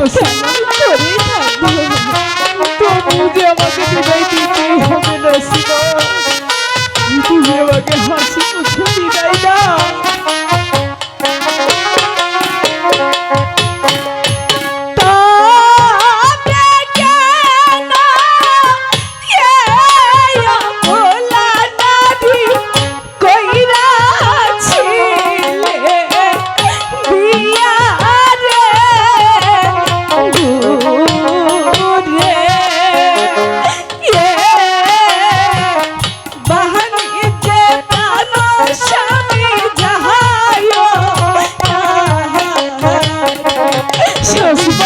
তোর সাথে আমি পড়ে থাকব তুমি যে আমাকে বিদায় দিচ্ছ শ্বশুর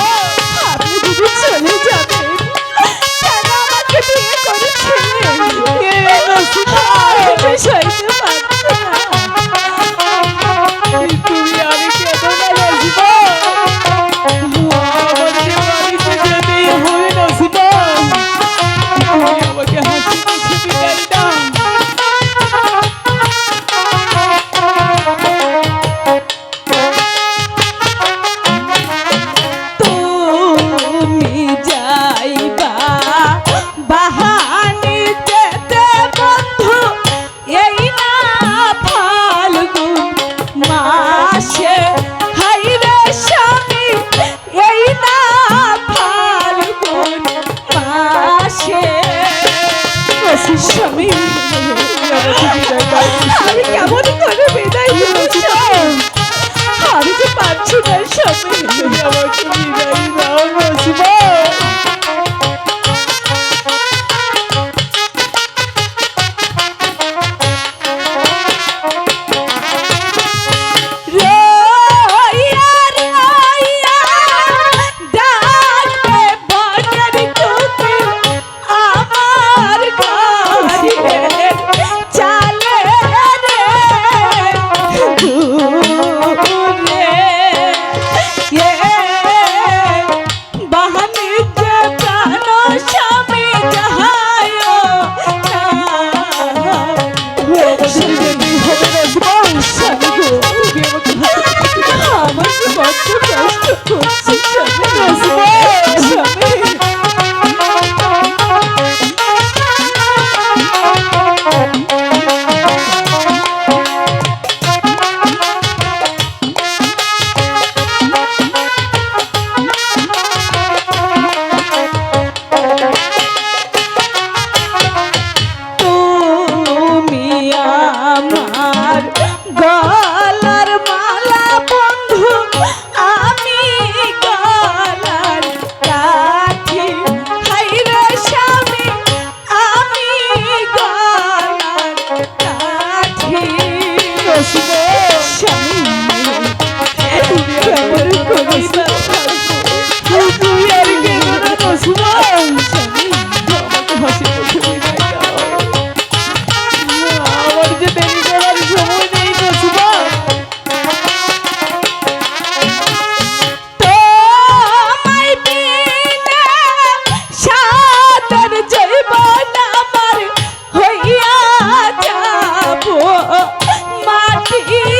ही